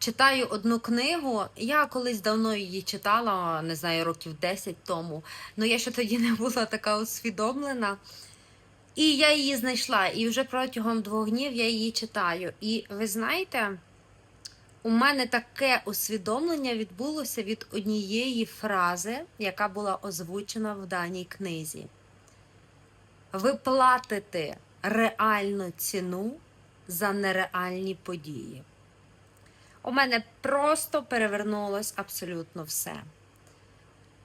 читаю одну книгу. Я колись давно її читала, не знаю, років 10 тому. але я ще тоді не була така усвідомлена. І я її знайшла. І вже протягом двох днів я її читаю. І ви знаєте, у мене таке усвідомлення відбулося від однієї фрази, яка була озвучена в даній книзі. Ви платите реальну ціну за нереальні події. У мене просто перевернулось абсолютно все.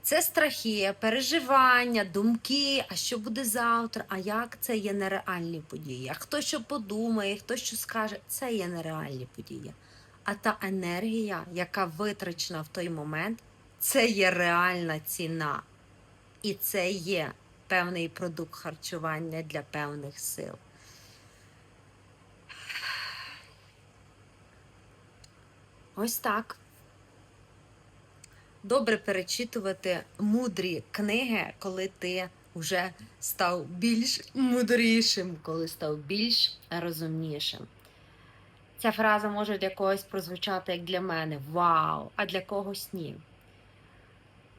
Це страхи, переживання, думки, а що буде завтра, а як це є нереальні події. А хто що подумає, хто що скаже, це є нереальні події. А та енергія, яка витрачена в той момент, це є реальна ціна. І це є певний продукт харчування для певних сил. Ось так. Добре перечитувати мудрі книги, коли ти вже став більш мудрішим, коли став більш розумнішим. Ця фраза може для когось прозвучати як для мене вау, а для когось ні.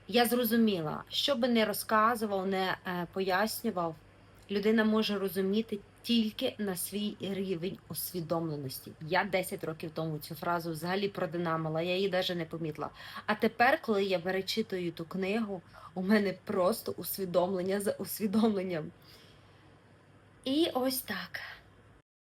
Я зрозуміла, що би не розказував, не е, пояснював, людина може розуміти тільки на свій рівень усвідомленості. Я 10 років тому цю фразу взагалі продинамила, я її навіть не помітила. А тепер, коли я перечитую ту книгу, у мене просто усвідомлення за усвідомленням. І ось так.